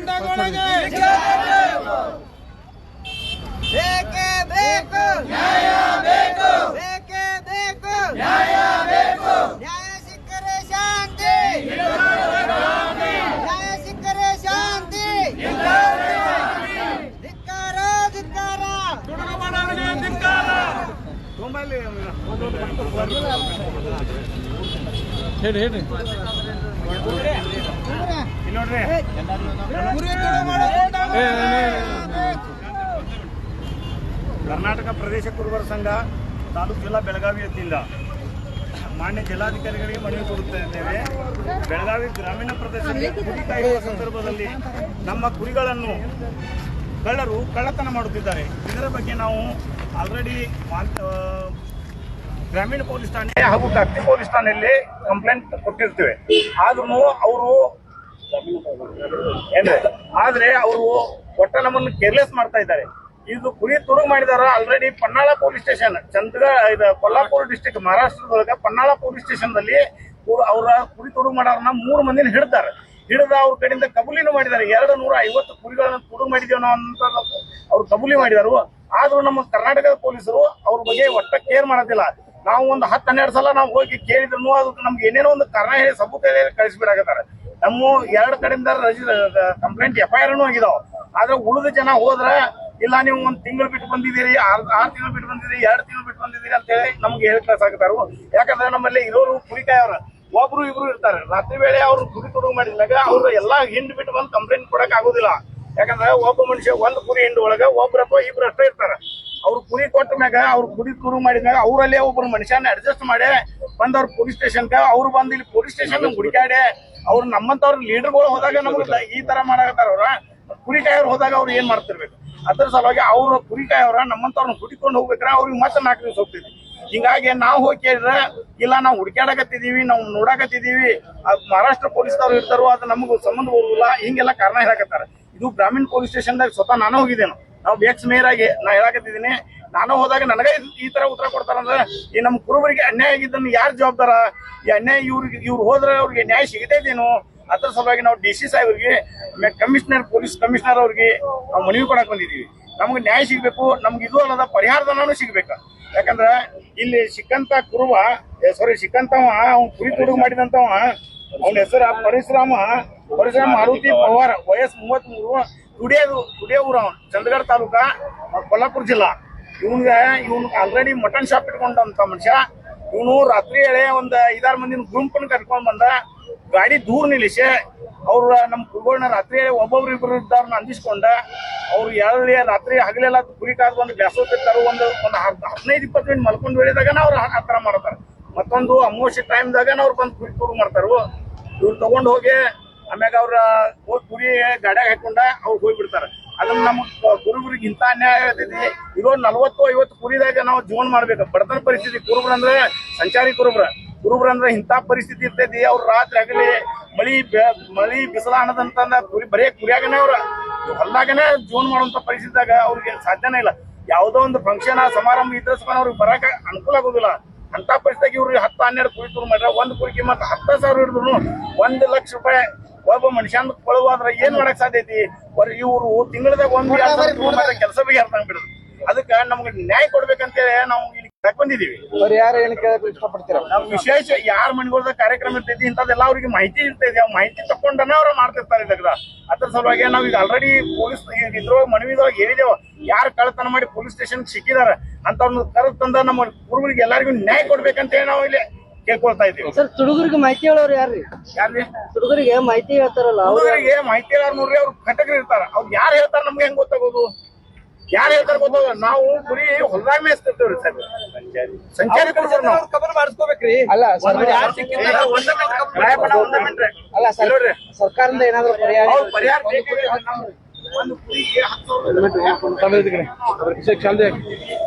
ಗುಂಡಾಗಳಿಗೆ. ಬೇಕೇ ಬೇಕು? ನ್ಯಾಯ ಬೇಕು? ಬೇಕೇ ಬೇಕು ನ್ಯಾಯ ಬೇಕು ನ್ಯಾಯ ಸಿಕ್ಕರೆ ಶಾಂತಿ. ನ್ಯಾಯ ಸಿಕ್ಕರೆ ಶಾಂತಿ. ಹೇಳಿ ಹೇಳಿ ಕರ್ನಾಟಕ ಪ್ರದೇಶ ಕುರುಬರ ಸಂಘ ತಾಲೂಕು ಜಿಲ್ಲಾ ಬೆಳಗಾವಿ ವತಿಯಿಂದ ಮಾನ್ಯ ಜಿಲ್ಲಾಧಿಕಾರಿಗಳಿಗೆ ಮನವಿ ಕೊಡುತ್ತಾ ಇದ್ದೇವೆ. ಬೆಳಗಾವಿ ಗ್ರಾಮೀಣ ಪ್ರದೇಶದಲ್ಲಿ ಕುರಿ ಕಾಯುವ ಸಂದರ್ಭದಲ್ಲಿ ನಮ್ಮ ಕುರಿಗಳನ್ನು ಕಳ್ಳರು ಕಳ್ಳತನ ಮಾಡುತ್ತಿದ್ದಾರೆ. ಇದರ ಬಗ್ಗೆ ನಾವು ಆಲ್ರೆಡಿ ಗ್ರಾಮೀಣ ಪೊಲೀಸ್ ಠಾಣೆ ಹಾಗೂ ದಕ್ಷಿಣ ಪೊಲೀಸ್ ಠಾಣೆಯಲ್ಲಿ ಕಂಪ್ಲೇಂಟ್ ಕೊಟ್ಟಿರ್ತೇವೆ. ಆದ್ರೂ ಅವರು ಏನ್ರಿ? ಆದ್ರೆ ಅವರು ಒಟ್ಟ ನಮ್ಮನ್ನ ಕೇರ್ಲೆಸ್ ಮಾಡ್ತಾ ಇದ್ದಾರೆ. ಇದು ಕುರಿ ತುಡುಗು ಮಾಡಿದಾರ already Panhala police station Chandra ಇದು ಕೊಲ್ಲಾಪುರ ಡಿಸ್ಟಿಕ್ ಮಹಾರಾಷ್ಟ್ರದೊಳಗ ಪನ್ನಾಳ ಪೊಲೀಸ್ ಸ್ಟೇಷನ್ ದಲ್ಲಿ ಅವರ ಕುರಿ ತುಡುಗು ಮಾಡೋರನ್ನ ಮೂರು ಮಂದಿನ ಹಿಡಿದಾರೆ. ಹಿಡಿದ ಅವ್ರ ಕಡೆಯಿಂದ ಕಬೂಲಿನೂ ಮಾಡಿದ್ದಾರೆ ಎರಡು ನೂರ ಐವತ್ತು ಕುರಿಗಳನ್ನ ತುಡುಗು ಮಾಡಿದ್ದೇವೆ ನಾವು ಅಂತ ಅವ್ರು ಕಬೂಲಿ ಮಾಡಿದಾರು. ಆದ್ರೂ ನಮ್ಮ ಕರ್ನಾಟಕದ ಪೊಲೀಸರು ಅವ್ರ ಬಗ್ಗೆ ಒಟ್ಟ ಕೇರ್ ಮಾಡೋದಿಲ್ಲ. ನಾವು ಒಂದು ಹತ್ತು ಹನ್ನೆರಡು ಸಲ ನಾವು ಹೋಗಿ ಕೇಳಿದ್ರು ಅದಕ್ಕೆ ನಮ್ಗೆ ಏನೇನೋ ಒಂದು ಕಾರಣ ಹೇಳಿ ಸಬೂತ ಹೇಳಿ ಕಳಿಸ್ಬಿಡಾಕತ್ತಾರೆ. ನಮ್ಮ ಎರಡು ಕಡೆಯಿಂದ ಕಂಪ್ಲೇಂಟ್ ಎಫ್ ಐ ಆಗಿದಾವ. ಆದ್ರೆ ಉಳಿದ ಜನ ಹೋದ್ರ, ಇಲ್ಲ ನೀವು ಒಂದ್ ತಿಂಗಳು ಬಿಟ್ಟು ಬಂದಿದ್ದೀರಿ, ಆರ್ ಆರ್ ತಿಂಗಳು ಬಿಟ್ಟು ಬಂದಿದ್ದೀರಿ, ಎರಡು ತಿಂಗಳು ಬಿಟ್ಟು ಬಂದಿದ್ದೀರಿ ಅಂತ ಹೇಳಿ ನಮ್ಗೆ ಹೇಳಿ ಕಳ್ಸಾಕತ್ತಾರು ಯಾಕಂದ್ರೆ ನಮ್ಮಲ್ಲಿ ಇರೋರು ಕುರಿಕಾಯವ್ರ ಒಬ್ರು ಇಬ್ರು ಇರ್ತಾರೆ. ರಾತ್ರಿ ವೇಳೆ ಅವ್ರು ಗುರಿ ತೊಡಗು ಮಾಡಿದಾಗ ಅವ್ರು ಎಲ್ಲಾ ಹಿಂಡ್ ಬಿಟ್ಟು ಬಂದು ಕಂಪ್ಲೇಂಟ್ ಕೊಡಕ್ ಆಗೋದಿಲ್ಲ. ಯಾಕಂದ್ರೆ ಒಬ್ಬ ಮನುಷ್ಯ ಒಂದ್ ಕುರಿ ಹಿಂಡ್ ಒಳಗ, ಒಬ್ರು ಅಥವಾ ಇಬ್ರು ಅಷ್ಟೇ ಇರ್ತಾರ. ಅವ್ರು ಕುರಿ ಕೊಟ್ಟ ಮ್ಯಾಗ, ಅವ್ರು ಕುರಿ ಮಾಡಿದ ಮಾಡಿದ್ಮ್ಯಾಗ ಅವರಲ್ಲೇ ಒಬ್ಬರು ಮನುಷ್ಯನ ಅಡ್ಜಸ್ಟ್ ಮಾಡಿ ಬಂದವ್ರ ಪೊಲೀಸ್ ಸ್ಟೇಷನ್ಗ ಅವ್ರು ಬಂದ್ ಇಲ್ಲಿ ಪೊಲೀಸ್ ಸ್ಟೇಷನ್ ಹುಡುಕಾಡೆ ಅವ್ರು ನಮ್ಮಂತವ್ರ ಲೀಡರ್ಗಳು ಹೋದಾಗ ನಮ್ಗೆ ಈ ತರ ಮಾಡಾಕತ್ತಾರ ಅವ್ರ. ಕುರಿ ಕಾಯೋರು ಹೋದಾಗ ಅವ್ರು ಏನ್ ಮಾಡ್ತಿರ್ಬೇಕು? ಅದ್ರ ಸಲುವಾಗಿ ಅವ್ರ ಕುರಿ ಕಾಯೋರ ನಮ್ಮಂತವ್ರನ್ನ ಹುಡುಕೊಂಡು ಹೋಗ್ಬೇಕ್ರ, ಅವ್ರಿಗೆ ಮತ್ತೆ ನಾಲ್ಕು ದಿವಸ ಹೋಗ್ತಿದ್ವಿ. ಹಿಂಗಾಗಿ ನಾವು ಹೋಗಿ ಕೇಳಿದ್ರೆ ಇಲ್ಲ ನಾವು ಹುಡುಕಾಡಕತ್ತಿದೀವಿ ನಾವು ನೋಡಾಕತ್ತಿದೀವಿ. ಅದು ಮಹಾರಾಷ್ಟ್ರ ಪೊಲೀಸ್ದವ್ರು ಇರ್ತಾರೋ, ಅದು ನಮಗೂ ಸಂಬಂಧ ಹೋಗುದಿಲ್ಲ. ಹಿಂಗೆಲ್ಲ ಕಾರಣ ಹೇಳಕತ್ತಾರ. ಇದು ಗ್ರಾಮೀಣ ಪೊಲೀಸ್ ಸ್ಟೇಷನ್ದಾಗ ಸ್ವತಃ ನಾನು ಹೋಗಿದ್ದೇನೆ. ನಾವು ಬೇಕ್ಸ್ ಮೇಯರ್ ಆಗಿ ನಾ ಹೇಳಕತ್ತಿದ್ದೀನಿ ನಾನು ಹೋದಾಗ ನನಗೆ ಈ ತರ ಉತ್ತರ ಕೊಡ್ತಾರಂದ್ರೆ, ಈ ನಮ್ಮ ಕುರುಬರಿಗೆ ಅನ್ಯಾಯ ಆಗಿದ್ದನ್ನು ಯಾರು ಜವಾಬ್ದಾರ? ಈ ಅನ್ಯಾಯ ಇವ್ರಿಗೆ ಇವ್ರು ಹೋದ್ರೆ ಅವ್ರಿಗೆ ನ್ಯಾಯ ಸಿಗತೈತೇನು ಅದ್ರ ಸಲುವಾಗಿ ನಾವು ಡಿ ಸಿ ಆಮೇಲೆ ಕಮಿಷನರ್, ಪೊಲೀಸ್ ಕಮಿಷನರ್ ಅವ್ರಿಗೆ ನಾವು ಮನವಿ ಕೊಡಕ್ ಬಂದಿದೀವಿ ನಮ್ಗೆ ನ್ಯಾಯ ಸಿಗಬೇಕು, ನಮ್ಗೆ ಇದು ಅಲ್ಲದ ಪರಿಹಾರಧನೂ ಸಿಗ್ಬೇಕು. ಯಾಕಂದ್ರ ಇಲ್ಲಿ ಸಿಕ್ಕಂತ ಕುರುಬ ಸಾರಿ ಸಿಕ್ಕಂತವ ಅವ್ನು ಕುರಿ ತುಡುಗು ಮಾಡಿದಂತವ, ಅವನ ಹೆಸರ ಪರಿಶ್ರಮ ಪರಿಶ್ರಮ ಮಾರುತಿ ಪವಾರ, ವಯಸ್ಸು ಮೂವತ್ತ್ ಮೂರು ತುಡಿಯೋದು ತುಡಿಯೋ ಊರ ಚಂದಗಢ ತಾಲೂಕ, ಕೊಲ್ಲಾಪುರ ಜಿಲ್ಲಾ. ಇವನ್ಗೆ ಇವನ್ ಆಲ್ರೆಡಿ ಮಟನ್ ಶಾಪ್ ಇಟ್ಕೊಂಡಂತ ಮನುಷ್ಯ. ಇವನು ರಾತ್ರಿ ವೇಳೆ ಒಂದ್ ಐದಾರು ಮಂದಿನ ಗುಂಪನ್ನು ಕರ್ಕೊಂಡ್ ಬಂದ, ಗಾಡಿ ದೂರ ನಿಲ್ಲಿಸಿ, ಅವ್ರ ನಮ್ಮ ಕುರುಗಳನ್ನ ರಾತ್ರಿ ಹೇಳಿ ಒಬ್ಬೊಬ್ರು ಇಬ್ರು ಇದ್ದಾರನ್ನ ಅಂದಿಸ್ಕೊಂಡ, ಅವ್ರು ಎಲ್ಲಿ ರಾತ್ರಿ ಹಗಲೆಲ್ಲ ಗುರಿ ಕಾದ್ ಬಂದು ಬ್ಯಾಸೋತಿರ್ತಾರ ಒಂದು ಒಂದು ಹದಿನೈದು ಇಪ್ಪತ್ತು ಮಿನಿಟ್ ಮಲ್ಕೊಂಡು ವೇಳೆದಾಗ ಅವ್ರು ಆತರ ತರ ಮಾಡ್ತಾರೆ. ಮತ್ತೊಂದು ಅಮೋಷಿ ಟೈಮ್ದಾಗ ಅವ್ರು ಬಂದು ಕುರಿ ತುರು ಮಾಡ್ತಾರ. ಇವ್ರು ತಗೊಂಡ್ ಹೋಗಿ ಆಮ್ಯಾಗ ಅವ್ರ ಹೋಗಿ ಕುರಿ ಗಾಡ್ಯಾಗ ಹಾಕೊಂಡ ಅವ್ರು ಹೋಗ್ಬಿಡ್ತಾರ. ಅದನ್ನ ನಮ್ ಕುರುಬರಿಗೆ ಇಂತ ಅನ್ಯಾಯ ಆಗತೈತಿ. ಇರೋ ನಲ್ವತ್ತು, ಐವತ್ತು ಕುರಿದಾಗ ನಾವು ಜೀವನ ಮಾಡ್ಬೇಕು. ಬಡತನ ಪರಿಸ್ಥಿತಿ ಕುರುಬ್ರ ಅಂದ್ರೆ ಸಂಚಾರಿ ಕುರುಬ್ರ ಕುರುಬ್ರ ಅಂದ್ರೆ ಇಂತ ಪರಿಸ್ಥಿತಿ ಇರ್ತೈತಿ, ಅವ್ರು ರಾತ್ರಿ ಆಗಲಿ ಮಳಿ ಮಳಿ ಬಿಸಿಲ ಅನ್ನದಂತಂದ ಕುರಿ ಬರೇ ಕುರಿಯಾಗನೇ ಅವ್ರ. ಹೊಲ್ದಾಗನೇ ಜೀವನ ಮಾಡುವಂತ ಪರಿಸ್ಥಿತಿದಾಗ ಅವ್ರಿಗೆ ಸಾಧ್ಯನೇ ಇಲ್ಲ. ಯಾವುದೋ ಒಂದು ಫಂಕ್ಷನ್ ಸಮಾರಂಭ ಇದ್ರ ಸಹ ಅವ್ರಿಗೆ ಬರಕ ಅನುಕೂಲ ಆಗೋದಿಲ್ಲ. ಅಂತ ಪರಿಸ್ಥಿತಿ ಇವ್ರಿಗೆ ಹತ್ತು, ಹನ್ನೆರಡು ಕುರಿ ತುರು ಮಾಡ್ರ ಒಂದು ಕುರಿಗೆ ಮತ್ತೆ ಹತ್ತು ಸಾವಿರ ಹಿಡಿದ್ರು ಒಂದು ಲಕ್ಷ ರೂಪಾಯಿ ಒಬ್ಬ ಮನುಷ್ಯನ ಕೊಳುವಾದ್ರ ಏನ್ ಮಾಡಕ್ ಸಾಧ್ಯ ಐತಿ? ಇವ್ರು ತಿಂಗಳದಾಗ ಒಂದ್ ಕೆಲಸ ಬಗ್ಗೆ ಅರ್ಥ ಬಿಡುದು? ಅದಕ್ಕ ನಮ್ಗೆ ನ್ಯಾಯ ಕೊಡ್ಬೇಕಂತೇಳಿ ನಾವು ಇಲ್ಲಿ ಬಂದಿದೀವಿ ಯಾರು ಏನು ಕೇಳಕ್ ಇಷ್ಟಪಡ್ತೀರಾ? ನಾವು ವಿಶೇಷ ಯಾರ ಮನೆಗಳ್ದಾಗ ಕಾರ್ಯಕ್ರಮ ಇರ್ತೈತಿ ಇಂಥದ್ದೆಲ್ಲ ಅವ್ರಿಗೆ ಮಾಹಿತಿ ಇರ್ತೈತಿ. ಆ ಮಾಹಿತಿ ತಕೊಂಡನ ಅವ್ರು ಮಾಡ್ತಿರ್ತಾರೆ ಇದಾಗ ಅದ್ರ ಸಲುವಾಗಿ ನಾವ್ ಈಗ ಆಲ್ರೆಡಿ ಪೊಲೀಸ್ ಇದ್ರೊಳಗೆ ಮನವಿದೊಳಗೆ ಹೇಳಿದೇವ ಯಾರು ಕಳ್ಳತನ ಮಾಡಿ ಪೊಲೀಸ್ ಸ್ಟೇಷನ್ ಸಿಕ್ಕಿದಾರ ಅಂತವ್ರನ್ನ ಕರೆದು ತಂದ ನಮ್ಮ ಕುರುಬರಿಗೆ ಎಲ್ಲರಿಗೂ ನ್ಯಾಯ ಕೊಡ್ಬೇಕಂತೇಳಿ ನಾವು ಇಲ್ಲಿ ಕೇಳ್ಕೊಳ್ತಾ ಇದ್ದೀವಿ. ಸರ್ ತುಡುಗರಿಗೆ ಮಾಹಿತಿ ಹೇಳೋರು ಯಾರ್ರಿ? ಯಾರ್ರಿ? ತುಡುಗರಿಗೆ ಮಾಹಿತಿ ಹೇಳ್ತಾರಲ್ಲ ಅವ್ರು ಹುಡುಗರಿಗೆ ಮಾಹಿತಿ ಹೇಳೋರ್ ನೋಡ್ರಿ ಅವ್ರು ಘಟಕರು ಇರ್ತಾರ. ಅವ್ರು ಯಾರು ಹೇಳ್ತಾರ ನಮ್ಗೆ ಹೆಂಗ್ ಗೊತ್ತಾಗೋದು? ಯಾರು ಹೇಳ್ತಾರ ಗೊತ್ತಾಗ ನಾವು ಗುರಿ ಹೊಲದಾಗ ಮೇಯಿಸ್ತಿರ್ತೇವ್ರಿ ಸರ್. ಸಂಚಾರಿ ನಾವು. ಕಬರ್ ಮಾಡಿಸ್ಕೋಬೇಕ್ರಿ. ಅಲ್ಲ ರಾಯಪ್ಪನ ಒಂದ್ ಮಿನಿಟ್. ಅಲ್ಲ ಸರ್ ಇಲ್ಲೋಡ್ರಿ. ಸರ್ಕಾರದಿಂದ ಏನಾದ್ರು ಪರಿಹಾರ ಅವ್ರು ಪರಿಹಾರ ಬೇಕಾಗಿ ನಾವು ಒಂದು ಕುರಿಗೆ ಹತ್ತು ಸಾವಿರ ರೂಪಾಯಿ.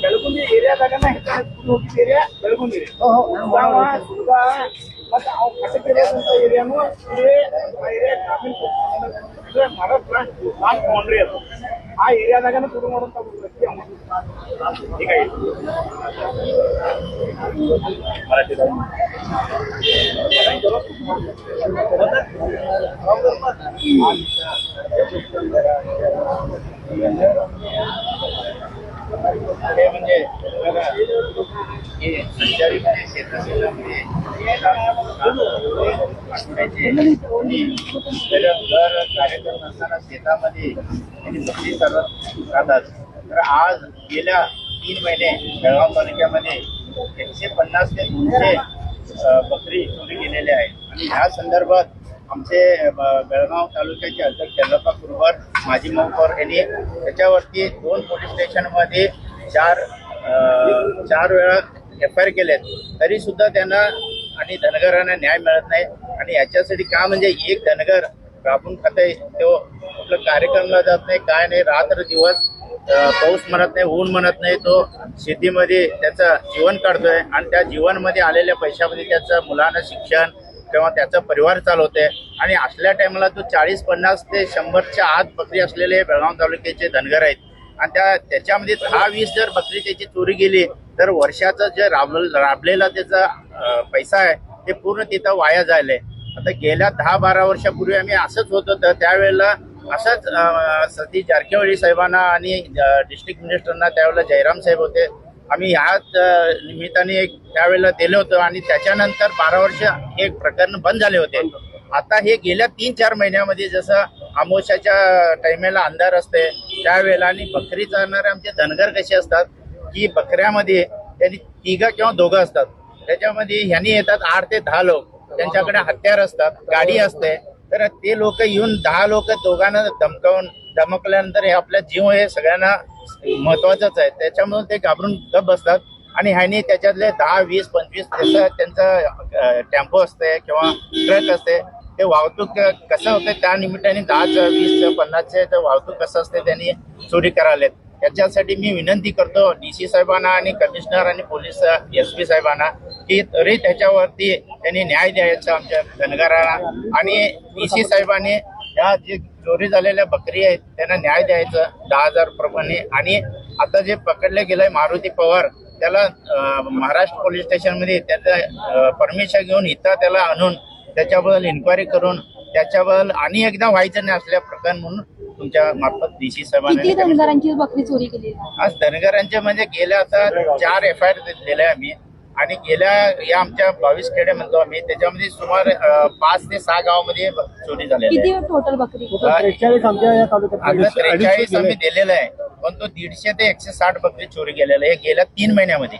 ಬೆಳಗುಂದಿ ಏರಿಯಾದಾಗ ಹೋಗಿದ್ದ ಏರಿಯಾ ಬೆಳಗುಂದಿ ಮತ್ತೆ ಅವ್ರ ಕಟಕ್ ಏರಿಯಾದಂತ ಏರಿಯಾನು ಇದೇ ಏರಿಯಾ ಗ್ರಾಮೀಣ ಮಹಾರಾಷ್ಟ್ರ ನಾಲ್ಕು ಕೊಂಡ್ರಿ ಅದು ಆ ಏರಿಯಾದಾಗನ ಶುರು ಮಾಡುವಂತ ವ್ಯಕ್ತಿ ಈಗ हे म्हणजे संचारी आपल्याला दर कार्यक्रम असताना शेतामध्ये त्यांनी आज गेल्या तीन महिने बेळगाव तालुक्यामध्ये एकशे पन्नास ते दोनशे बकरी चोरी गेलेल्या आहेत. आणि ह्या संदर्भात आमचे बेळगाव तालुक्याचे अध्यक्ष चंद्रपा कुरवर माजी महापौर यांनी त्याच्यावरती दोन पोलीस स्टेशनमध्ये चार चार वेळा एफ आय आर केलेत. तरी सुद्धा त्यांना आणि धनगरांना न्याय मिळत नाही. आणि याच्यासाठी का म्हणजे एक धनगर राबून खाते तो आपलं कार्यक्रमला जात नाही काय नाही रात्र दिवस पाऊस म्हणत नाही ऊन म्हणत नाही तो शेतीमध्ये त्याचं जीवन काढतोय आणि त्या जीवनमध्ये आलेल्या पैशामध्ये त्याचं मुलांना शिक्षण किंवा त्याचा परिवार चालवते आणि असल्या टायमाला तो चाळीस पन्नास ते शंभरच्या आत बकरी असलेले बेळगाव तालुक्याचे धनगर आहेत. आणि त्या त्याच्यामध्ये दहा वीस जर बकरी त्याची चोरी गेली तर वर्षाचं जे राब राबलेला त्याचा पैसा आहे ते पूर्ण तिथं वाया जायला आता गेल्या दहा बारा वर्षापूर्वी आम्ही असंच होतो तर त्यावेळेला असंच सती जारखेवाडी साहेबांना आणि डिस्ट्रिक्ट मिनिस्टरना त्यावेळेला जयराम साहेब होते. आम्ही ह्याच निमित्ताने एक त्यावेळेला दिलं होतं आणि त्याच्यानंतर बारा वर्ष हे प्रकरण बंद झाले होते. आता हे गेल्या तीन चार महिन्यामध्ये जसं आमोशाच्या टायमेला अंधार असते त्यावेळेला आणि बकरी चालणारे आमचे धनगर कसे असतात की बकऱ्यामध्ये त्यांनी तिघं किंवा दोघं असतात. त्याच्यामध्ये ह्यांनी येतात आठ ते दहा लोक. त्यांच्याकडे हत्यार असतात गाडी असते. तर ते लोक येऊन दहा लोक दोघांना धमकावून धमकल्यानंतर हे आपला जीव हे सगळ्यांना महत्वाचंच आहे. त्याच्यामुळे ते घाबरून गप बसतात. आणि ह्यानी त्याच्यातले दहा वीस पंचवीस त्याचं त्यांचं टेम्पो असते किंवा ट्रक असते ते वाहतूक कसं होते त्या निमित्ताने दहाच वीस पन्नासचे तर वाहतूक कसं असते त्यांनी चोरी करायला याच्यासाठी मी विनंती करतो डी सी साहेबांना आणि कमिशनर आणि पोलीस एस पी साहेबांना की तरी त्याच्यावरती त्यांनी न्याय द्यायचा आमच्या धनगराला. आणि डी सी साहेबांनी ह्या जे चोरी झालेल्या बकरी आहेत त्यांना न्याय द्यायचं दहा हजार प्रमाणे. आणि आता जे पकडले गेलंय मारुती पवार त्याला महाराष्ट्र पोलीस स्टेशनमध्ये त्याचं परमिशन घेऊन इथं त्याला आणून त्याच्याबद्दल इन्क्वायरी करून त्याच्याबद्दल आणि एकदा व्हायचं नाही असल्या प्रकरण म्हणून तुमच्या मार्फत डी सी किती साहेबांना धनगरांची बकरी चोरी केली? आज धनगरांचे म्हणजे गेल्या आता चार एफ आय आर दिले आम्ही. आणि गेल्या या आमच्या बावीस खेडे म्हणतो आम्ही. त्याच्यामध्ये सुमारे अं, पाच ते सहा गावामध्ये ब- चोरी झालेली किती टोटल बकरी? आता त्रेचाळीस आम्ही दिलेला आहे. पण तो दीडशे ते एकशे साठ बकरी चोरी गेलेला आहे गेल्या तीन महिन्यामध्ये.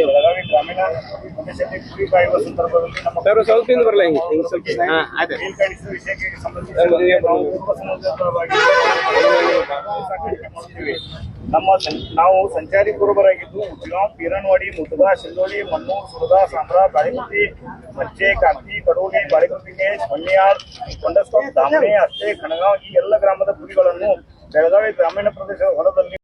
ಬೆಳಗಾವಿ ಗ್ರಾಮೀಣ ಭವಿಷ್ಯಕ್ಕೆ ಕುರಿ ಕಾಯುವ ಸಂದರ್ಭದಲ್ಲಿ ನಮ್ಮ ಮೇಲ್ಕಣಿಸಿದ ವಿಷಯಕ್ಕೆ ಸಂಬಂಧಿಸಿದಂತೆ ನಾವು ಪೂರ್ವ ಸಂಬಂಧಿತವಾಗಿ ಸಾಕಾಣಿಕೆ ಮಾಡುತ್ತೀವಿ ನಮ್ಮ ನಾವು ಸಂಚಾರಿ ಕುರುಬರಾಗಿದ್ದು ಉದ್ಗಾಂವ್ ಪೀರನ್ವಾಡಿ ಮುದ್ದಾ ಸಿಂಧೋಳಿ ಮಣ್ಣೂರು ಸುರದಾ ಸಾಂಬ್ರಾ ಬಾಳಿಗುತ್ತಿ ಮಚ್ಚೆ ಕಾಂತಿ ಕಡೋಲಿ ಬಾಳಿಗುತ್ತಿಗೆ ಮಣ್ಣಿಯಾರ್ ಕೊಂಡಸ್ಕೋಪ್ ದಾಮಣೆ ಅಷ್ಟೇ ಕಣಗಾವ್ ಈ ಎಲ್ಲ ಗ್ರಾಮದ ಕುರಿಗಳನ್ನು ಬೆಳಗಾವಿ ಗ್ರಾಮೀಣ ಪ್ರದೇಶದ ಹೊಲದಲ್ಲಿ